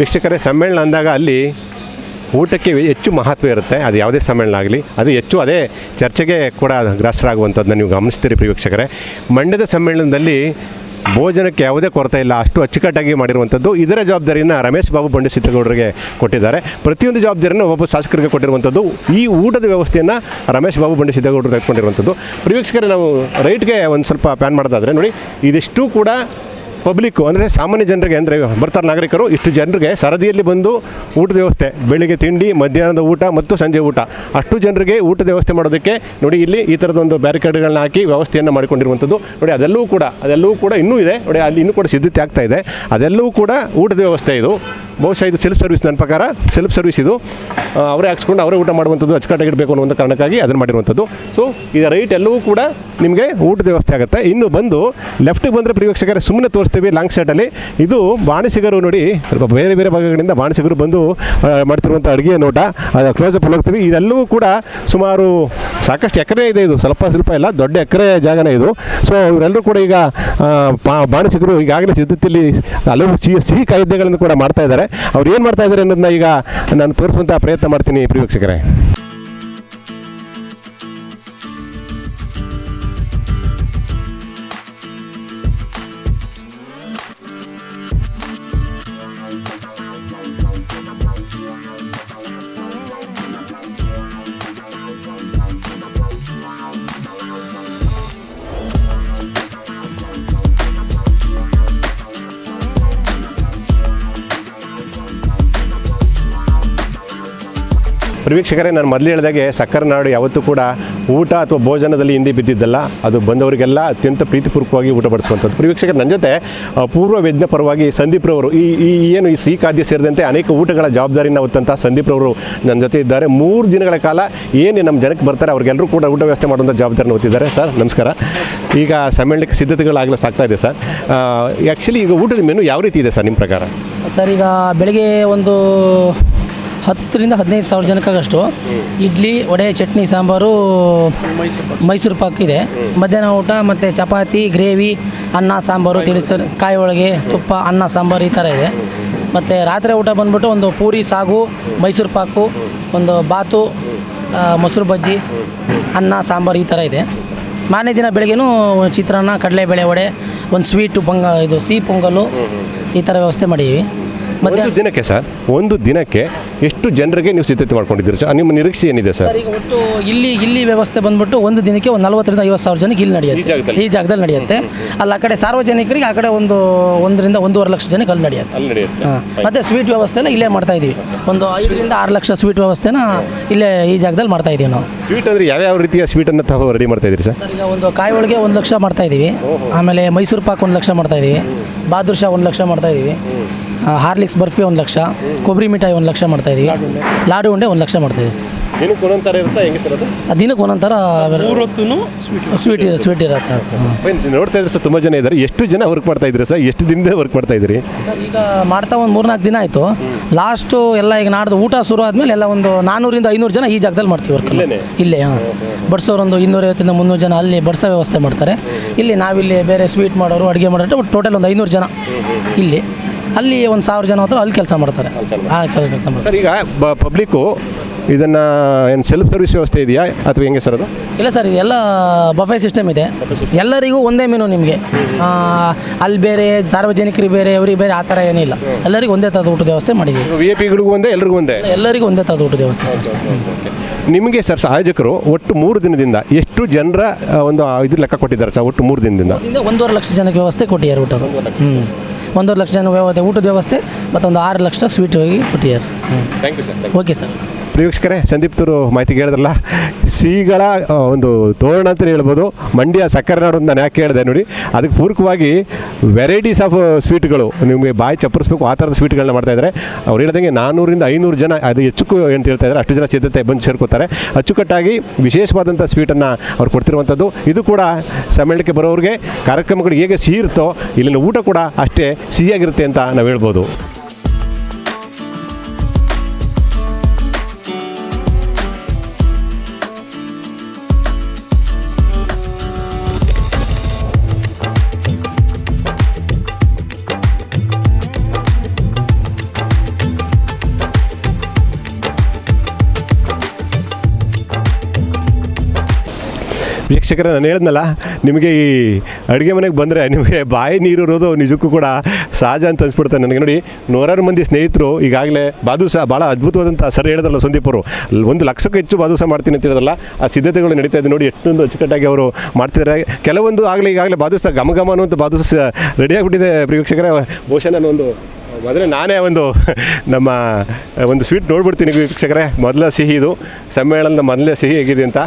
ವೀಕ್ಷಕರೇ, ಸಮ್ಮೇಳನ ಅಂದಾಗ ಅಲ್ಲಿ ಊಟಕ್ಕೆ ಹೆಚ್ಚು ಮಹತ್ವ ಇರುತ್ತೆ. ಅದು ಯಾವುದೇ ಸಮ್ಮೇಳನ ಆಗಲಿ, ಅದು ಹೆಚ್ಚು ಅದೇ ಚರ್ಚೆಗೆ ಕೂಡ ಗ್ರಾಸರಾಗುವಂಥದ್ದನ್ನ ನೀವು ಗಮನಿಸ್ತೀರಿ ಪ್ರಿಯ ವೀಕ್ಷಕರೇ. ಮಂಡ್ಯದ ಸಮ್ಮೇಳನದಲ್ಲಿ ಭೋಜನಕ್ಕೆ ಯಾವುದೇ ಕೊರತೆ ಇಲ್ಲ, ಅಷ್ಟು ಅಚ್ಚುಕಟ್ಟಾಗಿ ಮಾಡಿರುವಂಥದ್ದು. ಇದರ ಜವಾಬ್ದಾರಿಯನ್ನು ರಮೇಶ್ ಬಾಬು ಬಂಡಿ ಸಿದ್ದೇಗೌಡರಿಗೆ ಕೊಟ್ಟಿದ್ದಾರೆ. ಪ್ರತಿಯೊಂದು ಜವಾಬ್ದಾರಿಯನ್ನು ಒಬ್ಬ ಶಾಸಕರಿಗೆ ಕೊಟ್ಟಿರುವಂಥದ್ದು. ಈ ಊಟದ ವ್ಯವಸ್ಥೆಯನ್ನು ರಮೇಶ್ ಬಾಬು ಬಂಡಿ ಸಿದ್ದೇಗೌಡರು ತೆಗೆದುಕೊಂಡಿರುವಂಥದ್ದು. ಪ್ರಿಯ ವೀಕ್ಷಕರೇ, ನಾವು ರೈಟ್ಗೆ ಒಂದು ಸ್ವಲ್ಪ ಪ್ಯಾನ್ ಮಾಡೋದಾದರೆ ನೋಡಿ, ಇದಿಷ್ಟು ಕೂಡ ಪಬ್ಲಿಕ್ಕು ಅಂದರೆ ಸಾಮಾನ್ಯ ಜನರಿಗೆ ಅಂದರೆ ಬರ್ತಾರೆ ನಾಗರಿಕರು, ಇಷ್ಟು ಜನರಿಗೆ ಸರದಿಯಲ್ಲಿ ಬಂದು ಊಟದ ವ್ಯವಸ್ಥೆ, ಬೆಳಿಗ್ಗೆ ತಿಂಡಿ, ಮಧ್ಯಾಹ್ನದ ಊಟ ಮತ್ತು ಸಂಜೆ ಊಟ. ಅಷ್ಟು ಜನರಿಗೆ ಊಟದ ವ್ಯವಸ್ಥೆ ಮಾಡೋದಕ್ಕೆ ನೋಡಿ ಇಲ್ಲಿ ಈ ಥರದ ಒಂದು ಬ್ಯಾರಿಕೇಡ್ಗಳನ್ನ ಹಾಕಿ ವ್ಯವಸ್ಥೆಯನ್ನು ಮಾಡಿಕೊಂಡಿರುವಂಥದ್ದು ನೋಡಿ ಅದೆಲ್ಲವೂ ಕೂಡ ಅದೆಲ್ಲವೂ ಕೂಡ ಇನ್ನೂ ಇದೆ. ನೋಡಿ ಅಲ್ಲಿ ಇನ್ನೂ ಕೂಡ ಸಿದ್ಧತೆ ಆಗ್ತಾ ಇದೆ. ಅದೆಲ್ಲವೂ ಕೂಡ ಊಟದ ವ್ಯವಸ್ಥೆ ಇದು. ಬಹುಶಃ ಇದು ಸೆಲ್ಫ್ ಸರ್ವಿಸ್ ನನ್ನ ಪ್ರಕಾರ. ಸೆಲ್ಫ್ ಸರ್ವಿಸ್ ಇದು ಅವರೇ ಹಾಕ್ಸ್ಕೊಂಡು ಅವರೇ ಊಟ ಮಾಡುವಂಥದ್ದು ಅಚ್ಚುಕಟ್ಟಾಗಿಡಬೇಕು ಅನ್ನೋ ಒಂದು ಕಾರಣಕ್ಕಾಗಿ ಅದನ್ನು ಮಾಡಿರುವಂಥದ್ದು. ಸೊ ಈಗ ರೈಟ್ ಎಲ್ಲವೂ ಕೂಡ ನಿಮಗೆ ಊಟದ ವ್ಯವಸ್ಥೆ ಆಗುತ್ತೆ. ಇನ್ನು ಬಂದು ಲೆಫ್ಟಿಗೆ ಬಂದರೆ ಪ್ರಿವೀಕ್ಷಕರೇ ಸುಮ್ಮನೆ ತೋರಿಸ್ತೀವಿ ಲಾಂಗ್ ಶರ್ಟಲ್ಲಿ ಇದು ಬಾಣಸಿಗರು ನೋಡಿ, ಸ್ವಲ್ಪ ಬೇರೆ ಬೇರೆ ಭಾಗಗಳಿಂದ ಬಾಣಸಿಗರು ಬಂದು ಮಾಡ್ತಿರುವಂಥ ಅಡುಗೆ ನೋಟ. ಅದು ಕ್ಲೋಸಪ್ ಹೋಗ್ತೀವಿ. ಇದೆಲ್ಲವೂ ಕೂಡ ಸುಮಾರು ಸಾಕಷ್ಟು ಎಕರೆ ಇದೆ ಇದು. ಸ್ವಲ್ಪ ಸ್ವಲ್ಪ ಇಲ್ಲ, ದೊಡ್ಡ ಎಕರೆ ಜಾಗನೇ ಇದು. ಸೊ ಇವರೆಲ್ಲರೂ ಕೂಡ ಈಗ ಬಾಣಸಿಗರು ಈಗಾಗಲೇ ಸಿದ್ಧತೆಯಲ್ಲಿ ಹಲವು ಸಿಹಿ ಸಿಹಿ ಖಾದ್ಯಗಳನ್ನು ಕೂಡ ಮಾಡ್ತಾ ಇದ್ದಾರೆ. ಅವ್ರು ಏನು ಮಾಡ್ತಾ ಇದ್ದಾರೆ ಅನ್ನೋದನ್ನ ಈಗ ನಾನು ತೋರಿಸುವಂಥ ಪ್ರಯತ್ನ ಮಾಡ್ತೀನಿ ಪ್ರಿವೀಕ್ಷಕರೇ ವೀಕ್ಷಕರೇ. ನಾನು ಮೊದಲು ಹೇಳಿದಾಗೆ ಸಕ್ಕರೆ ನಾಡು ಯಾವತ್ತೂ ಕೂಡ ಊಟ ಅಥವಾ ಭೋಜನದಲ್ಲಿ ಹಿಂದೆ ಬಿದ್ದಿದ್ದಲ್ಲ. ಅದು ಬಂದವರಿಗೆಲ್ಲ ಅತ್ಯಂತ ಪ್ರೀತಿಪೂರ್ವಕವಾಗಿ ಊಟ ಬಡಿಸುವಂಥದ್ದು ಪ್ರಿವೀಕ್ಷಕರು ನನ್ನ ಜೊತೆ ಪೂರ್ವ ವೇಜ್ಞ ಪರವಾಗಿ ಸಂದೀಪ್ರವರು ಈ ಈ ಏನು ಈ ಸಿಹಿ ಖಾದ್ಯ ಸೇರಿದಂತೆ ಅನೇಕ ಊಟಗಳ ಜವಾಬ್ದಾರಿನ ಹೊತ್ತಂಥ ಸಂದೀಪ್ರವರು ನನ್ನ ಜೊತೆ ಇದ್ದಾರೆ. ಮೂರು ದಿನಗಳ ಕಾಲ ಏನು ನಮ್ಮ ಜನಕ್ಕೆ ಬರ್ತಾರೆ, ಅವ್ರಿಗೆಲ್ಲರೂ ಕೂಡ ಊಟ ವ್ಯವಸ್ಥೆ ಮಾಡುವಂಥ ಜವಾಬ್ದಾರಿನ ಹೊತ್ತಿದ್ದಾರೆ ಸರ್, ನಮಸ್ಕಾರ. ಈಗ ಸಮ್ಮೇಳನಕ್ಕೆ ಸಿದ್ಧತೆಗಳಾಗಲೇ ಸಾಕ್ತಾ ಇದೆ, ಸರ್. ಆ್ಯಕ್ಚುಲಿ ಈಗ ಊಟದ ಮೆನು ಯಾವ ರೀತಿ ಇದೆ, ಸರ್, ನಿಮ್ಮ ಪ್ರಕಾರ? ಸರ್, ಈಗ ಬೆಳಿಗ್ಗೆ ಒಂದು ಹತ್ತರಿಂದ ಹದಿನೈದು ಸಾವಿರ ಜನಕ್ಕಾಗಷ್ಟು ಇಡ್ಲಿ ವಡೆ ಚಟ್ನಿ ಸಾಂಬಾರು ಮೈಸೂರು ಪಾಕ್ ಇದೆ. ಮಧ್ಯಾಹ್ನ ಊಟ ಮತ್ತು ಚಪಾತಿ ಗ್ರೇವಿ ಅನ್ನ ಸಾಂಬಾರು ತಿಳಿಸ ಕಾಯಿ ಒಳಗೆ ತುಪ್ಪ ಅನ್ನ ಸಾಂಬಾರು ಈ ಥರ ಇದೆ. ಮತ್ತು ರಾತ್ರಿ ಊಟ ಬಂದ್ಬಿಟ್ಟು ಒಂದು ಪೂರಿ ಸಾಗು ಮೈಸೂರು ಪಾಕು ಒಂದು ಬಾತು ಮೊಸರು ಬಜ್ಜಿ ಅನ್ನ ಸಾಂಬಾರು ಈ ಥರ ಇದೆ. ಮಾರನೇ ದಿನ ಬೆಳಗ್ಗೆನೂ ಚಿತ್ರಾನ್ನ ಕಡಲೆಬೇಳೆ ವಡೆ ಒಂದು ಸ್ವೀಟು ಪೊಂಗ ಇದು ಸಿಹಿ ಪೊಂಗಲು ಈ ಥರ ವ್ಯವಸ್ಥೆ ಮಾಡೀವಿ ಮತ್ತು ದಿನಕ್ಕೆ ಸರ್ ಒಂದು ದಿನಕ್ಕೆ ಎಷ್ಟು ಜನರಿಗೆ ನೀವು ಸಿದ್ಧತೆ ಮಾಡ್ಕೊಂಡಿದ್ದೀರಿ ಸರ್? ನಿಮ್ಮ ನಿರೀಕ್ಷೆ ಏನಿದೆ ಸರ್? ಈಗ ಒಟ್ಟು ಇಲ್ಲಿ ಇಲ್ಲಿ ವ್ಯವಸ್ಥೆ ಬಂದ್ಬಿಟ್ಟು ಒಂದು ದಿನಕ್ಕೆ ಒಂದು ನಲವತ್ತರಿಂದ ಐವತ್ತು ಸಾವಿರ ಜನಕ್ಕೆ ಇಲ್ಲಿ ನಡೆಯುತ್ತೆ. ಈ ಜಾಗದಲ್ಲಿ? ನಡೆಯುತ್ತೆ. ಅಲ್ಲಿ ಆ ಕಡೆ ಸಾರ್ವಜನಿಕರಿಗೆ ಆ ಕಡೆ ಒಂದು ಒಂದರಿಂದ ಒಂದೂವರೆ ಲಕ್ಷ ಜನಕ್ಕೆ ಅಲ್ಲಿ ನಡೆಯುತ್ತೆ. ಮತ್ತೆ ಸ್ವೀಟ್ ವ್ಯವಸ್ಥೆನ ಇಲ್ಲೇ ಮಾಡ್ತಾ ಇದೀವಿ ಒಂದು ಐದರಿಂದ ಆರು ಲಕ್ಷ ಸ್ವೀಟ್ ವ್ಯವಸ್ಥೆನ ಇಲ್ಲೇ ಈ ಜಾಗದಲ್ಲಿ ಮಾಡ್ತಾ ಇದೀವಿ ನಾವು. ಸ್ವೀಟ್ ಅಂದರೆ ಯಾವ್ಯಾವ ರೀತಿಯ ಸ್ವೀಟನ್ನು ತಾವು ರೆಡಿ ಮಾಡ್ತಾ ಇದ್ದೀರಿ ಸರ್? ಈಗ ಒಂದು ಕಾಯಿ ಒಳಗೆ ಒಂದು ಲಕ್ಷ ಮಾಡ್ತಾ ಇದ್ದೀವಿ. ಆಮೇಲೆ ಮೈಸೂರು ಪಾಕ್ ಒಂದು ಲಕ್ಷ ಮಾಡ್ತಾ ಇದ್ದೀವಿ. ಬಾದುಷಾ ಒಂದು ಲಕ್ಷ ಮಾಡ್ತಾ ಇದ್ದೀವಿ. ಹಾರ್ಲಿಕ್ಸ್ ಬರ್ಫಿ ಒಂದು ಲಕ್ಷ. ಕೊಬ್ಬರಿ ಮಿಠಾಯಿ ಒಂದು ಲಕ್ಷ ಮಾಡ್ತಾ ಇದ್ದೀವಿ ಲಾಡು ಉಂಡೆ. ಒಂದು ಲಕ್ಷ ಮಾಡ್ತಾ ಇದ್ದೀವಿ ಸರ್. ದಿನಕ್ಕೆ ಒಂದೊಂದು ಥರ ಇರುತ್ತೆ? ಹೆಂಗೆ ಸರ್ ಅದು? ಆ ದಿನಕ್ಕೆ ಒಂದೊಂದು ಥರ ಸ್ವೀಟ್ ಸ್ವೀಟ್ ಇರುತ್ತೆ. ಸರ್. ನೋಡ್ತಾ ಇದ್ರೆ ಸರ್ ತುಂಬ ಜನ ಇದ್ದಾರೆ. ಎಷ್ಟು ಜನ ವರ್ಕ್ ಮಾಡ್ತಾ ಇದ್ರಿ ಸರ್? ಎಷ್ಟು ದಿನದ ವರ್ಕ್ ಮಾಡ್ತಾ ಇದ್ದೀರಿ? ಸರ್ ಈಗ ಮಾಡ್ತಾ ಒಂದು ಮೂರ್ನಾಲ್ಕು ದಿನ ಆಯಿತು. ಲಾಸ್ಟು ಎಲ್ಲ ಈಗ ನಾಡ್ದು ಊಟ ಶುರು ಆದಮೇಲೆ ಎಲ್ಲ ಒಂದು ನಾನ್ನೂರಿಂದ ಐನೂರು ಜನ ಈ ಜಾಗದಲ್ಲಿ ಮಾಡ್ತೀವಿ ವರ್ಕ್ ಇಲ್ಲೇನೆ? ಇಲ್ಲೇ ಹಾಂ. ಬಡ್ಸೋರೊಂದು ಇನ್ನೂರೈವತ್ತಿಂದ ಮುನ್ನೂರು ಜನ ಅಲ್ಲಿ ಬಡ್ಸೋ ವ್ಯವಸ್ಥೆ ಮಾಡ್ತಾರೆ. ಇಲ್ಲಿ ನಾವಿಲ್ಲಿ ಬೇರೆ ಸ್ವೀಟ್ ಮಾಡೋರು ಅಡುಗೆ ಮಾಡೋರು ಟೋಟಲ್ ಒಂದು ಐನೂರು ಜನ. ಇಲ್ಲಿ. ಅಲ್ಲಿ ಒಂದು ಸಾವಿರ ಜನ ಹತ್ರ ಅಲ್ಲಿ ಕೆಲಸ ಮಾಡ್ತಾರೆ. ಹಾಂ ಕೆಲಸ ಮಾಡ್ತಾರೆ. ಸರ್ ಈಗ ಪಬ್ಲಿಕ್ಕು ಇದನ್ನು ಏನು ಸೆಲ್ಫ್ ಸರ್ವಿಸ್ ವ್ಯವಸ್ಥೆ ಇದೆಯಾ ಅಥವಾ ಹೆಂಗೆ ಸರ್ ಅದು? ಇಲ್ಲ ಸರ್ ಎಲ್ಲ ಬಫೆ ಸಿಸ್ಟಮ್ ಇದೆ. ಎಲ್ಲರಿಗೂ ಒಂದೇ ಮೆನು ನಿಮಗೆ. ಅಲ್ಲಿ ಬೇರೆ ಸಾರ್ವಜನಿಕರಿಗೆ ಬೇರೆ ಅವ್ರಿಗೆ ಬೇರೆ ಆ ಥರ ಏನಿಲ್ಲ ಎಲ್ಲರಿಗೂ ಒಂದೇ ಥರದ ಊಟದ ವ್ಯವಸ್ಥೆ ಮಾಡಿದ್ದೀವಿ. ವಿ ಎ ಪಿಗಳಿಗೂ ಒಂದೇ ಎಲ್ಲರಿಗೂ ಒಂದೇ? ಎಲ್ಲರಿಗೂ ಒಂದೇ ಥರದ ಊಟದ ವ್ಯವಸ್ಥೆ ಸರ್. ನಿಮಗೆ ಸರ್ ಸಹಾಯಕರು ಒಟ್ಟು ಮೂರು ದಿನದಿಂದ ಎಷ್ಟು ಜನರ ಒಂದು ಇದು ಲೆಕ್ಕ ಕೊಟ್ಟಿದ್ದಾರೆ ಸರ್ ಒಟ್ಟು ಮೂರು ದಿನದಿಂದ? ಒಂದೂವರೆ ಲಕ್ಷ ಜನಕ್ಕೆ ವ್ಯವಸ್ಥೆ ಕೊಟ್ಟಿದ್ದಾರೆ ಊಟದ ಹ್ಞೂ ಒಂದೂವರೆ ಲಕ್ಷ ಜನ ವ್ಯವಸ್ಥೆ ಊಟದ ವ್ಯವಸ್ಥೆ ಮತ್ತೊಂದು ಆರು ಲಕ್ಷ ಸ್ವೀಟ್ ಹೋಗಿ ಕೊಟ್ಟಿದ್ದಾರೆ. ಹ್ಞೂ thank you sir okay sir ಪ್ರಿವೀಕ್ಷಕರೇ ಸಂದೀಪ್ತರು ಮಾಹಿತಿ ಕೇಳಿದ್ರಲ್ಲ? ಸಿಹಿಗಳ ಒಂದು ತೋರಣ ಅಂತ ಹೇಳ್ಬೋದು. ಮಂಡ್ಯ ಸಕ್ಕರೆ ನಾಡು ಅಂತ ನಾನು ಯಾಕೆ ಹೇಳಿದೆ ನೋಡಿ, ಅದಕ್ಕೆ ಪೂರಕವಾಗಿ ವೆರೈಟೀಸ್ ಆಫ್ ಸ್ವೀಟ್ಗಳು ನಿಮಗೆ ಬಾಯಿ ಚಪ್ಪರಿಸ್ಬೇಕು, ಆ ಥರದ ಸ್ವೀಟ್ಗಳನ್ನ ಮಾಡ್ತಾ ಇದ್ದಾರೆ. ಅವ್ರು ಹೇಳ್ದಂಗೆ ನಾನ್ನೂರಿಂದ ಐನೂರು ಜನ, ಅದು ಹೆಚ್ಚು ಅಂತ ಹೇಳ್ತಾ ಇದ್ದಾರೆ. ಅಷ್ಟು ಜನ ಸಿದ್ಧತೆ ಬಂದು ಸೇರ್ಕೋತಾರೆ. ಅಚ್ಚುಕಟ್ಟಾಗಿ ವಿಶೇಷವಾದಂಥ ಸ್ವೀಟನ್ನು ಅವ್ರು ಕೊಡ್ತಿರುವಂಥದ್ದು. ಇದು ಕೂಡ ಸಮ್ಮೇಳನಕ್ಕೆ ಬರೋರಿಗೆ ಕಾರ್ಯಕ್ರಮಗಳು ಹೇಗೆ ಸಿಹಿ ಇರುತ್ತೋ ಇಲ್ಲಿನ ಊಟ ಕೂಡ ಅಷ್ಟೇ ಸಿಹಿಯಾಗಿರುತ್ತೆ ಅಂತ ನಾವು ಹೇಳ್ಬೋದು. ವೀಕ್ಷಕರೇ, ನಾನು ಹೇಳಿದ್ನಲ್ಲ, ನಿಮಗೆ ಈ ಅಡುಗೆ ಮನೆಗೆ ಬಂದರೆ ನಿಮಗೆ ಬಾಯಿ ನೀರು ಇರೋದು ನಿಜಕ್ಕೂ ಕೂಡ ಸಹಜ ಅಂತ ಅನ್ಸ್ಬಿಡ್ತಾರೆ ನನಗೆ ನೋಡಿ, ನೂರಾರು ಮಂದಿ ಸ್ನೇಹಿತರು ಈಗಾಗಲೇ ಬಾದುಷಾ ಭಾಳ ಅದ್ಭುತವಾದಂಥ ಸರ್ ಹೇಳಿದ್ರಲ್ಲ ಅವರು. ಒಂದು ಲಕ್ಷಕ್ಕೂ ಹೆಚ್ಚು ಬಾದುಸಾ ಮಾಡ್ತೀನಿ ಅಂತ ಹೇಳಿದ್ರಲ್ಲ, ಆ ಸಿದ್ಧತೆಗಳು ನಡೀತಾ ಇದೆ. ನೋಡಿ, ಎಷ್ಟೊಂದು ಅಚ್ಚುಕಟ್ಟಾಗಿ ಅವರು ಮಾಡ್ತಿದ್ದಾರೆ. ಕೆಲವೊಂದು ಆಗಲೇ ಈಗಾಗಲೇ ಸಹ ಘಮ ಘಮ ಅನ್ನುವಂಥ ಸಹ ರೆಡಿಯಾಗಿಬಿಟ್ಟಿದೆ ವೀಕ್ಷಕರೇ. ಬಹುಶಃ ನಾನು ಒಂದು ಮೊದಲೇ ನಾನೇ ಒಂದು ನಮ್ಮ, ಒಂದು ಸ್ವೀಟ್ ನೋಡ್ಬಿಡ್ತೀನಿ ವೀಕ್ಷಕರೇ. ಮೊದಲ ಸಿಹಿ ಇದು. ಸಮ್ಮೇಳನದ ಮೊದಲೇ ಸಿಹಿ ಹೇಗಿದೆ ಅಂತ.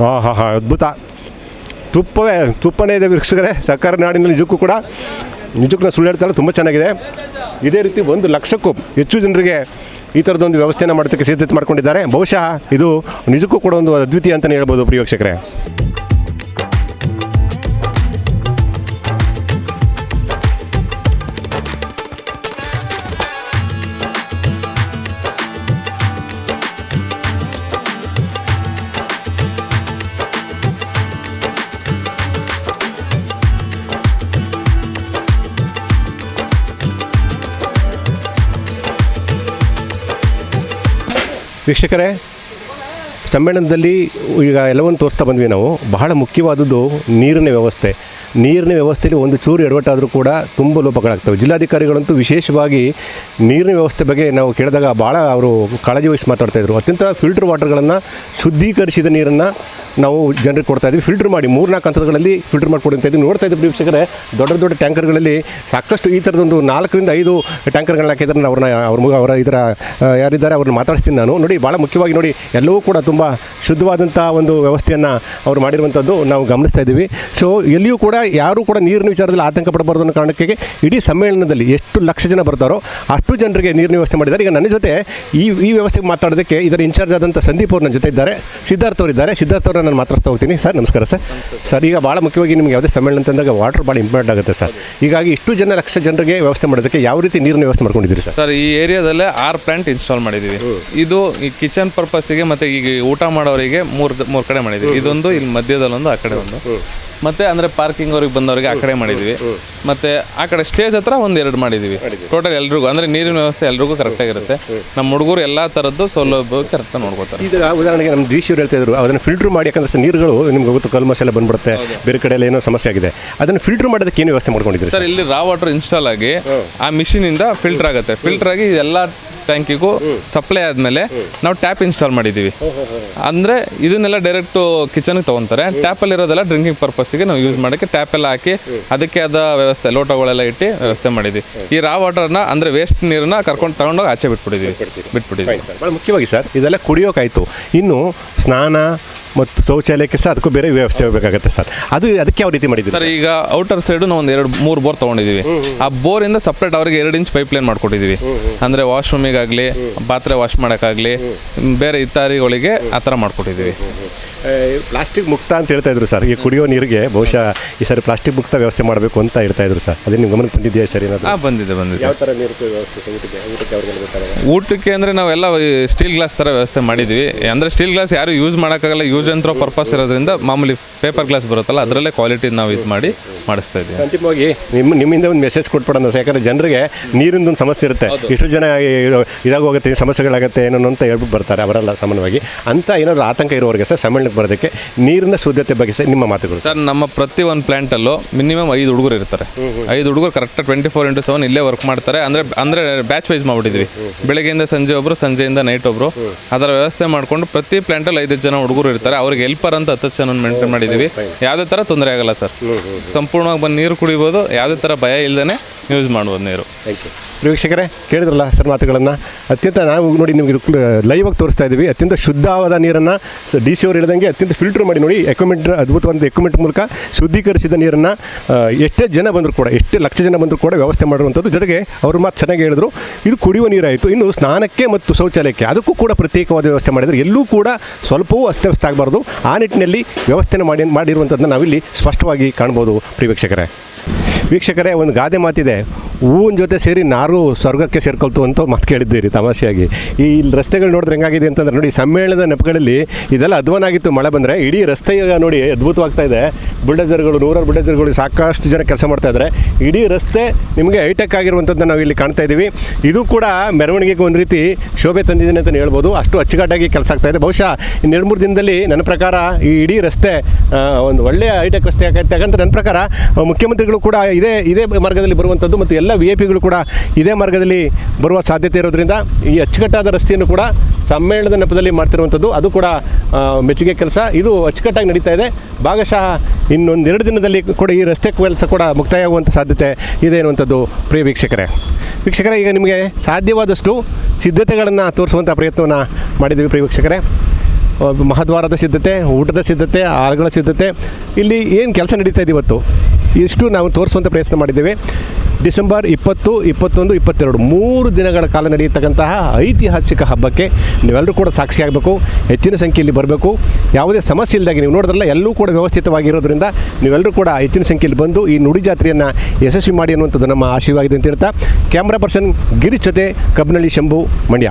ಹಾಂ ಹಾಂ ಹಾಂ ಅದ್ಭುತ. ತುಪ್ಪವೇ, ತುಪ್ಪನೇ ಇದೆ ವೀಕ್ಷಕರೇ ಸರ್ಕಾರ ನಾಡಿನಲ್ಲಿ ನಿಜಕ್ಕೂ ಕೂಡ. ನಿಜಕ್ಕೂ ನಾನು ಸುಳ್ಳು ತುಂಬ ಚೆನ್ನಾಗಿದೆ. ಇದೇ ರೀತಿ ಒಂದು ಲಕ್ಷಕ್ಕೂ ಹೆಚ್ಚು ಜನರಿಗೆ ಈ ಥರದೊಂದು ವ್ಯವಸ್ಥೆಯನ್ನು ಮಾಡೋದಕ್ಕೆ ಸಿದ್ಧತೆ ಮಾಡ್ಕೊಂಡಿದ್ದಾರೆ. ಬಹುಶಃ ಇದು ನಿಜಕ್ಕೂ ಕೂಡ ಒಂದು ಅದ್ವಿತೀಯ ಅಂತಲೇ ಹೇಳ್ಬೋದು, ಪ್ರಿಯ ವೀಕ್ಷಕರೇ. ವೀಕ್ಷಕರೇ ಸಮ್ಮೇಳನದಲ್ಲಿ ಈಗ ಎಲ್ಲವನ್ನು ತೋರಿಸ್ತಾ ಬಂದ್ವಿ ನಾವು. ಬಹಳ ಮುಖ್ಯವಾದದ್ದು ನೀರಿನ ವ್ಯವಸ್ಥೆ. ನೀರಿನ ವ್ಯವಸ್ಥೆಯಲ್ಲಿ ಒಂದು ಚೂರು ಎಡವಟ್ಟಾದರೂ ಕೂಡ ತುಂಬ ಲೋಪಗಳಾಗ್ತವೆ. ಜಿಲ್ಲಾಧಿಕಾರಿಗಳಂತೂ ವಿಶೇಷವಾಗಿ ನೀರಿನ ವ್ಯವಸ್ಥೆ ಬಗ್ಗೆ ನಾವು ಕೇಳಿದಾಗ ಭಾಳ ಅವರು ಕಾಳಜಿ ವಹಿಸಿ ಮಾತಾಡ್ತಾಯಿದ್ರು ಅತ್ಯಂತ ಫಿಲ್ಟರ್ ವಾಟರ್ಗಳನ್ನು ಶುದ್ಧೀಕರಿಸಿದ ನೀರನ್ನು ನಾವು ಜನರಿಗೆ ಕೊಡ್ತಾ ಇದ್ವಿ. ಫಿಲ್ಟರ್ ಮಾಡಿ ಮೂರ್ನಾಲ್ಕು ಹಂತಗಳಲ್ಲಿ ಫಿಲ್ಟರ್ ಮಾಡಿ ಇದ್ವಿ. ನೋಡ್ತಾ ಇದ್ದೀವಿ ವೀಕ್ಷಕರೇ, ದೊಡ್ಡ ದೊಡ್ಡ ಟ್ಯಾಂಕರ್ಗಳಲ್ಲಿ ಸಾಕಷ್ಟು ಈ ಥರದೊಂದು ನಾಲ್ಕರಿಂದ ಐದು ಟ್ಯಾಂಕರ್ಗಳನ್ನ ಹಾಕಿದ್ರೆ ಅವ್ರನ್ನ ಅವ್ರ ಅವರ ಇದರ ಯಾರಿದ್ದಾರೆ ಅವ್ರನ್ನ ಮಾತಾಡಿಸ್ತೀನಿ ನಾನು. ನೋಡಿ, ಭಾಳ ಮುಖ್ಯವಾಗಿ ನೋಡಿ, ಎಲ್ಲವೂ ಕೂಡ ತುಂಬ ಶುದ್ಧವಾದಂಥ ಒಂದು ವ್ಯವಸ್ಥೆಯನ್ನು ಅವ್ರು ಮಾಡಿರುವಂಥದ್ದು ನಾವು ಗಮನಿಸ್ತಾ ಇದ್ದೀವಿ. ಸೊ ಎಲ್ಲಿಯೂ ಕೂಡ ಯಾರೂ ಕೂಡ ನೀರಿನ ವಿಚಾರದಲ್ಲಿ ಆತಂಕ ಪಡಬಾರ್ದು ಅನ್ನೋ ಕಾರಣಕ್ಕೆ ಇಡೀ ಸಮ್ಮೇಳನದಲ್ಲಿ ಎಷ್ಟು ಲಕ್ಷ ಜನ ಬರ್ತಾರೋ ಅಷ್ಟು ಜನರಿಗೆ ನೀರಿನ ವ್ಯವಸ್ಥೆ ಮಾಡಿದ್ದಾರೆ. ಈಗ ನನ್ನ ಜೊತೆ ಈ ಈ ವ್ಯವಸ್ಥೆಗೆ ಮಾತಾಡೋದಕ್ಕೆ ಇದರ ಇನ್ಚಾರ್ಜ್ ಆದಂಥ ಸಂದೀಪ್ ಅವ್ರು ನನ್ನ ಜೊತೆ ಇದ್ದಾರೆ. ಸಿದ್ಧಾರ್ಥ ಅವರು ಇದ್ದಾರೆ. ಸಿದ್ಧಾರ್ಥ ಅವ್ರನ್ನ ನಾನು ಮಾತಾಡ್ತಾ ಹೋಗ್ತೀನಿ. ಸರ್, ನಮಸ್ಕಾರ ಸರ್. ಸರ್, ಈಗ ಭಾಳ ಮುಖ್ಯವಾಗಿ ನಿಮ್ಗೆ ಯಾವುದೇ ಸಮ್ಮೇಳನ ಅಂತಂದಾಗ ವಾಟರ್ ಭಾಳ ಇಂಪಾರ್ಟೆಂಟ್ ಆಗುತ್ತೆ ಸರ್. ಹೀಗಾಗಿ ಇಷ್ಟು ಜನ ಲಕ್ಷ ಜನರಿಗೆ ವ್ಯವಸ್ಥೆ ಮಾಡೋದಕ್ಕೆ ಯಾವ ರೀತಿ ನೀರಿನ ವ್ಯವಸ್ಥೆ ಮಾಡ್ಕೊಂಡಿದ್ದೀರಿ ಸರ್? ಸರ್, ಈ ಏರಿಯಾದಲ್ಲೇ ಆರ್ ಪ್ಲಾಂಟ್ ಇನ್ಸ್ಟಾಲ್ ಮಾಡಿದ್ದೀವಿ. ಇದು ಈ ಕಿಚನ್ ಪರ್ಪಸ್ಗೆ ಮತ್ತೆ ಈಗ ಊಟ ಮಾಡೋರಿಗೆ ಮೂರು ಮೂರು ಕಡೆ ಮಾಡಿದ್ದೀವಿ. ಇದೊಂದು, ಇಲ್ಲಿ ಮಧ್ಯದಲ್ಲೊಂದು, ಆ ಕಡೆ ಒಂದು ಮತ್ತೆ ಅಂದ್ರೆ ಪಾರ್ಕಿಂಗ್ ಅವ್ರಿಗೆ ಬಂದವರಿಗೆ ಆ ಕಡೆ ಮಾಡಿದ್ವಿ. ಮತ್ತೆ ಆ ಕಡೆ ಸ್ಟೇಜ್ ಹತ್ರ ಒಂದ್ ಎರಡು ಮಾಡಿದೀವಿ. ಟೋಟಲ್ ಎಲ್ರಿಗೂ ಅಂದ್ರೆ ನೀರಿನ ವ್ಯವಸ್ಥೆ ಎಲ್ರಿಗೂ ಕರೆಕ್ಟ್ ಆಗಿರುತ್ತೆ. ನಮ್ಮ ಹುಡುಗರು ಎಲ್ಲಾ ತರದ್ದು ಸೌಲಭ್ಯ ಕರೆಕ್ಟ್ ನೋಡ್ಕೋತಾರೆ. ಈಗ ಉದಾಹರಣೆಗೆ ನಮ್ಮ ಡಿ ಸಿ ಹೇಳ್ತಾ ಇದ್ರು ಅದನ್ನು ಫಿಲ್ಟರ್ ಮಾಡಿ ಯಾಕಂದ್ರೆ ನೀರುಗಳು ನಿಮ್ಗೆ ಗೊತ್ತು ಕಲ್ಮಸ್ ಎಲ್ಲ ಬಂದ್ಬಿಡುತ್ತೆ ಬೇರೆ ಕಡೆ ಎಲ್ಲ ಏನೋ ಸಮಸ್ಯೆ ಆಗಿದೆ. ಅದನ್ನು ಫಿಲ್ಟರ್ ಮಾಡೋದಕ್ಕೆ ಏನು ವ್ಯವಸ್ಥೆ ಮಾಡ್ಕೊಂಡಿದ್ದೀರಿ ಸರ್ ಇಲ್ಲಿ ರಾ ವಾಟರ್ ಇನ್ಸ್ಟಾಲ್ ಆಗಿ ಆ ಮಿಷಿನಿಂದ ಇಂದ ಫಿಲ್ಟರ್ ಆಗುತ್ತೆ. ಫಿಲ್ಟರ್ ಆಗಿ ಎಲ್ಲಾ ಟ್ಯಾಂಕಿಗೂ ಸಪ್ಲೈ ಆದ್ಮೇಲೆ ನಾವು ಟ್ಯಾಪ್ ಇನ್ಸ್ಟಾಲ್ ಮಾಡಿದೀವಿ. ಅಂದ್ರೆ ಇದನ್ನೆಲ್ಲ ಡೈರೆಕ್ಟ್ ಕಿಚನ್ಗೆ ತಗೊಂತಾರೆ. ಟ್ಯಾಪ್ ಅಲ್ಲಿ ಇರೋದೆಲ್ಲ ಡ್ರಿಂಕಿಂಗ್ ಪರ್ಪಸ್ಗೆ ನಾವು ಯೂಸ್ ಮಾಡಕ್ಕೆ ಟ್ಯಾಪ್ ಎಲ್ಲ ಹಾಕಿ ಅದಕ್ಕೆ ಆದ ವ್ಯವಸ್ಥೆ ಲೋಟಗಳೆಲ್ಲ ಇಟ್ಟು ವ್ಯವಸ್ಥೆ ಮಾಡಿದ್ವಿ. ಈ ರಾ ವಾಟರ್ನ ಅಂದ್ರೆ ವೇಸ್ಟ್ ನೀರನ್ನ ಕರ್ಕೊಂಡು ತಗೊಂಡೋಗಿ ಆಚೆ ಬಿಟ್ಬಿಟ್ಟಿದ್ವಿ. ಬಿಟ್ಬಿಟ್ಟಿದ್ವಿ. ಮುಖ್ಯವಾಗಿ ಸರ್ ಇದೆಲ್ಲ ಕುಡಿಯೋಕ್ಕಾಯಿತು ಇನ್ನು ಸ್ನಾನ ಮತ್ತು ಶೌಚಾಲಯಕ್ಕೆ ಸಹ ಅದಕ್ಕೂ ಬೇರೆ ವ್ಯವಸ್ಥೆ ಹೋಗಬೇಕಾಗತ್ತೆ ಸರ್. ಅದು ಅದಕ್ಕೆ ಯಾವ ರೀತಿ ಮಾಡಿದ್ದೀವಿ ಸರ್ ಈಗ ಔಟರ್ ಸೈಡು ನಾವು ಒಂದು ಎರಡು ಮೂರು ಬೋರ್ ತಗೊಂಡಿದೀವಿ ಆ ಬೋರಿಂದ ಇಂದ ಸಪ್ರೇಟ್ ಅವರಿಗೆ ಎರಡು ಇಂಚ್ ಪೈಪ್ ಲೈನ್ ಮಾಡಿಕೊಟ್ಟಿದ್ದೀವಿ. ಅಂದರೆ ವಾಶ್ರೂಮಿಗಾಗಲಿ ಪಾತ್ರೆ ವಾಶ್ ಮಾಡೋಕ್ಕಾಗಲಿ ಬೇರೆ ಇತ್ತಾರಿಗಳಿಗೆ ಆ ಥರ ಮಾಡ್ಕೊಟ್ಟಿದ್ದೀವಿ. ಪ್ಲಾಸ್ಟಿಕ್ ಮುಕ್ತ ಅಂತ ಹೇಳ್ತಾ ಇದ್ರು ಸರ್. ಈ ಕುಡಿಯೋ ನೀರಿಗೆ ಬಹುಶಃ ಈ ಸರಿ ಪ್ಲಾಸ್ಟಿಕ್ ಮುಕ್ತ ವ್ಯವಸ್ಥೆ ಮಾಡಬೇಕು ಅಂತ ಹೇಳ್ತಾ ಇದ್ರು ಸರ್. ಅದೇ ನಿಮ್ಮ ಗಮನಕ್ಕೆ ಬಂದಿದೆಯಾ ಸರ್ ಏನಾದರೂ? ಆ ಬಂದಿದೆ ಬಂದಿದೆ. ಯಾವ ಥರ ನೀರು ವ್ಯವಸ್ಥೆ ಸರ್ ಊಟಕ್ಕೆ ಊಟಕ್ಕೆ ಅವ್ರಿಗೆ ಗೊತ್ತಾಗ ಊಟಕ್ಕೆ ಅಂದ್ರೆ ನಾವೆಲ್ಲ ಸ್ಟೀಲ್ ಗ್ಲಾಸ್ ಥರ ವ್ಯವಸ್ಥೆ ಮಾಡಿದ್ವಿ. ಅಂದರೆ ಸ್ಟೀಲ್ ಗ್ಲಾಸ್ ಯಾರು ಯೂಸ್ ಮಾಡೋಕ್ಕಾಗಲ್ಲ ಯೂಸ್ ಅಂತರೋ ಪರ್ಪಸ್ ಇರೋದ್ರಿಂದ ಮಾಮೂಲಿ ಪೇಪರ್ ಗ್ಲಾಸ್ ಬರುತ್ತಲ್ಲ ಅದರಲ್ಲೇ ಕ್ವಾಲಿಟಿ ನಾವು ಇದು ಮಾಡಿ ಮಾಡಿಸ್ತಾ ಇದ್ದೀವಿ. ಅಂತಿಮವಾಗಿ ನಿಮ್ಮ ನಿಮ್ಮಿಂದ ಒಂದು ಮೆಸೇಜ್ ಕೊಟ್ಬಿಡೋಣ ಸರ್. ಯಾಕಂದರೆ ಜನರಿಗೆ ನೀರಿಂದು ಒಂದು ಸಮಸ್ಯೆ ಇರುತ್ತೆ. ಇಷ್ಟು ಜನ ಇದಾಗ ಇದಾಗೋಗುತ್ತೆ ಸಮಸ್ಯೆಗಳಾಗುತ್ತೆ ಏನೋ ಅಂತ ಹೇಳ್ಬಿಟ್ಟು ಬರ್ತಾರೆ ಅವರೆಲ್ಲ ಸಾಮಾನ್ಯವಾಗಿ. ಅಂತ ಏನಾದರೂ ಆತಂಕ ಇರೋರಿಗೆ ಸರ್ ಸಮ್ಮೇಳನಕ್ಕೆ ಬರೋದಕ್ಕೆ ನೀರಿನ ಶುದ್ಧತೆ ಬಗ್ಗೆ ಸರ್ ನಿಮ್ಮ ಮಾತುಗಳು ಸರ್ ನಮ್ಮ ಪ್ರತಿ ಒಂದು ಪ್ಲಾಂಟಲ್ಲೂ ಮಿನಿಮಮ್ ಐದು ಹುಡುಗರು ಇರ್ತಾರೆ. ಐದು ಹುಡುಗರು correct twenty four into seven ಇಲ್ಲೇ ವರ್ಕ್ ಮಾಡ್ತಾರೆ. ಅಂದರೆ ಅಂದರೆ ಬ್ಯಾಚ್ ವೈಸ್ ಮಾಡಿಬಿಟ್ಟಿದ್ವಿ. ಬೆಳಗ್ಗೆಯಿಂದ ಸಂಜೆ ಒಬ್ಬರು ಸಂಜೆಯಿಂದ ನೈಟ್ ಒಬ್ಬರು ಅದರ ವ್ಯವಸ್ಥೆ ಮಾಡಿಕೊಂಡು ಪ್ರತಿ ಪ್ಲಾಂಟಲ್ಲಿ ಐದು ಜನ ಹುಡುಗರು ಇರ್ತಾರೆ. ಅವ್ರಿಗೆ ಹೆಲ್ಪರ್ ಅಂತ ಹತ್ತು ಜನ ಮೇಂಟೈನ್ ಮಾಡಿದ್ದೀವಿ ಯಾವುದೇ ಥರ ತೊಂದರೆ ಆಗಲ್ಲ ಸರ್. ಸಂಪೂರ್ಣವಾಗಿ ಬಂದು ನೀರು ಕುಡಿಬೋದು. ಯಾವುದೇ ಥರ ಭಯ ಇಲ್ಲದೇ ಯೂಸ್ ಮಾಡ್ಬೋದು ನೀರು. ಥ್ಯಾಂಕ್ ಯು ವೀಕ್ಷಕರೇ ಕೇಳಿದ್ರಲ್ಲ ಸರ್ ಮಾತುಗಳನ್ನು? ಅತ್ಯಂತ ನಾವು ನೋಡಿ ನಿಮಗೆ ಲೈವ್ ಆಗಿ ತೋರಿಸ್ತಾ ಇದ್ದೀವಿ ಅತ್ಯಂತ ಶುದ್ಧವಾದ ನೀರನ್ನು ಡಿ ಸಿ ಅವರು ಹೇಳಿದಂಗೆ ಅತ್ಯಂತ ಫಿಲ್ಟರ್ ಮಾಡಿ ನೋಡಿ ಎಕ್ವಿಪ್ಮೆಂಟ್ ಅದ್ಭುತವಾದ ಎಕ್ವಿಪ್ಮೆಂಟ್ ಮೂಲಕ ಶುದ್ಧೀಕರಿಸಿದ ನೀರನ್ನು ಎಷ್ಟೇ ಜನ ಬಂದರೂ ಕೂಡ, ಎಷ್ಟೇ ಲಕ್ಷ ಜನ ಬಂದರೂ ಕೂಡ ವ್ಯವಸ್ಥೆ ಮಾಡಿರುವಂಥದ್ದು ಜೊತೆಗೆ ಅವರು ಮಾತು ಚೆನ್ನಾಗಿ ಹೇಳಿದ್ರು. ಇದು ಕುಡಿಯುವ ನೀರಾಯಿತು. ಇನ್ನು ಸ್ನಾನಕ್ಕೆ ಮತ್ತು ಶೌಚಾಲಯಕ್ಕೆ ಅದಕ್ಕೂ ಕೂಡ ಪ್ರತ್ಯೇಕವಾದ ವ್ಯವಸ್ಥೆ ಮಾಡಿದರೆ. ಎಲ್ಲೂ ಕೂಡ ಸ್ವಲ್ಪವೂ ಅಸ್ತವ್ಯಸ್ತ ಆಗಬಾರ್ದು. ಆ ನಿಟ್ಟಿನಲ್ಲಿ ವ್ಯವಸ್ಥೆನ ಮಾಡಿ, ಮಾಡಿರುವಂಥದ್ದನ್ನ ನಾವಿಲ್ಲಿ ಸ್ಪಷ್ಟವಾಗಿ ಕಾಣ್ಬೋದು ಪ್ರಿಯ ವೀಕ್ಷಕರೇ. ವೀಕ್ಷಕರೇ, ಒಂದು ಗಾದೆ ಮಾತಿದೆ. ಹೂವಿನ ಜೊತೆ ಸೇರಿ ನಾರು ಸ್ವರ್ಗಕ್ಕೆ ಸೇರ್ಕೊಳ್ತು ಅಂತ ಮಾತು ಕೇಳಿದ್ದೀರಿ ತಮಾಷೆಯಾಗಿ. ಈ ಇಲ್ಲಿ ರಸ್ತೆಗಳು ನೋಡಿದ್ರೆ ಹೆಂಗಾಗಿದೆ ಅಂತಂದ್ರೆ ನೋಡಿ, ಸಮ್ಮೇಳನದ ನೆಪಗಳಲ್ಲಿ ಇದೆಲ್ಲ ಅಧ್ವಾನಾಗಿತ್ತು ಮಳೆ ಬಂದರೆ. ಇಡೀ ರಸ್ತೆ ನೋಡಿ ಅದ್ಭುತವಾಗ್ತಾ ಇದೆ. ಬುಲ್ಡೇಜರ್ಗಳು ನೂರಾರು ಬುಲ್ಡೇಜರ್ಗಳು ಸಾಕಷ್ಟು ಜನ ಕೆಲಸ ಮಾಡ್ತಾ ಇದ್ದಾರೆ ಇಡೀ ರಸ್ತೆ ನಿಮಗೆ ಹೈಟೆಕ್ ಆಗಿರುವಂಥದ್ದು ನಾವು ಇಲ್ಲಿ ಕಾಣ್ತಾ ಇದ್ದೀವಿ ಇದು ಕೂಡ ಮೆರವಣಿಗೆಗೆ ಒಂದು ರೀತಿ ಶೋಭೆ ತಂದಿದ್ದೀನಿ ಅಂತಲೇ ಹೇಳ್ಬೋದು. ಅಷ್ಟು ಅಚ್ಚುಕಟ್ಟಾಗಿ ಕೆಲಸ ಆಗ್ತಾ ಇದೆ. ಬಹುಶಃ ಇನ್ನೆರಡು ಮೂರು ದಿನದಲ್ಲಿ ನನ್ನ ಪ್ರಕಾರ ಈ ಇಡೀ ರಸ್ತೆ ಒಂದು ಒಳ್ಳೆಯ ಹೈಟೆಕ್ ರಸ್ತೆ ಯಾಕಂತ ನನ್ನ ಪ್ರಕಾರ ಮುಖ್ಯಮಂತ್ರಿಗಳು ಕೂಡ ಇದೇ ಇದೇ ಮಾರ್ಗದಲ್ಲಿ ಬರುವಂಥದ್ದು ಮತ್ತು ಎಲ್ಲ ವಿ ಐ ಪಿಗಳು ಕೂಡ ಇದೇ ಮಾರ್ಗದಲ್ಲಿ ಬರುವ ಸಾಧ್ಯತೆ ಇರೋದ್ರಿಂದ ಈ ಅಚ್ಚುಕಟ್ಟಾದ ರಸ್ತೆಯನ್ನು ಕೂಡ ಸಮ್ಮೇಳನದ ನೆಪದಲ್ಲಿ ಮಾಡ್ತಿರುವಂಥದ್ದು. ಅದು ಕೂಡ ಮೆಚ್ಚುಗೆ ಕೆಲಸ. ಇದು ಅಚ್ಚುಕಟ್ಟಾಗಿ ನಡೀತಾ ಇದೆ. ಭಾಗಶಃ ಇನ್ನೊಂದೆರಡು ದಿನದಲ್ಲಿ ಕೂಡ ಈ ರಸ್ತೆ ಕೆಲಸ ಕೂಡ ಮುಕ್ತಾಯ ಆಗುವಂಥ ಸಾಧ್ಯತೆ ಇದೆ ಅನ್ನುವಂಥದ್ದು ಪ್ರಿಯ ವೀಕ್ಷಕರೇ. ವೀಕ್ಷಕರೇ, ಈಗ ನಿಮಗೆ ಸಾಧ್ಯವಾದಷ್ಟು ಸಿದ್ಧತೆಗಳನ್ನು ತೋರಿಸುವಂಥ ಪ್ರಯತ್ನವನ್ನು ಮಾಡಿದ್ದೀವಿ ಪ್ರಿಯ ವೀಕ್ಷಕರೇ. ಮಹದ್ವಾರದ ಸಿದ್ಧತೆ, ಊಟದ ಸಿದ್ಧತೆ ಆಹಾರಗಳ ಸಿದ್ಧತೆ, ಇಲ್ಲಿ ಏನು ಕೆಲಸ ನಡೀತಾ ಇದೆ ಇವತ್ತು? ಇಷ್ಟು ನಾವು ತೋರಿಸುವಂಥ ಪ್ರಯತ್ನ ಮಾಡಿದ್ದೇವೆ. ಡಿಸೆಂಬರ್ ಇಪ್ಪತ್ತು, ಇಪ್ಪತ್ತೊಂದು, ಇಪ್ಪತ್ತೆರಡು, ಮೂರು ದಿನಗಳ ಕಾಲ ನಡೆಯತಕ್ಕಂತಹ ಐತಿಹಾಸಿಕ ಹಬ್ಬಕ್ಕೆ ನೀವೆಲ್ಲರೂ ಕೂಡ ಸಾಕ್ಷಿಯಾಗಬೇಕು ಹೆಚ್ಚಿನ ಸಂಖ್ಯೆಯಲ್ಲಿ ಬರಬೇಕು. ಯಾವುದೇ ಸಮಸ್ಯೆ ಇಲ್ಲದಾಗಿ ನೀವು ನೋಡಿದ್ರಲ್ಲ, ಎಲ್ಲೂ ಕೂಡ ವ್ಯವಸ್ಥಿತವಾಗಿರೋದ್ರಿಂದ ನೀವೆಲ್ಲರೂ ಕೂಡ ಹೆಚ್ಚಿನ ಸಂಖ್ಯೆಯಲ್ಲಿ ಬಂದು ಈ ನುಡಿ ಜಾತ್ರೆಯನ್ನು ಯಶಸ್ವಿ ಮಾಡಿ ಅನ್ನುವಂಥದ್ದು ನಮ್ಮ ಆಶಯವಾಗಿದೆ ಅಂತ ಹೇಳ್ತಾ. ಕ್ಯಾಮ್ರಾ ಪರ್ಸನ್ ಗಿರೀಶ್ ಜೊತೆ ಕಬ್ನಳ್ಳಿ ಶಂಭು ಮಂಡ್ಯ.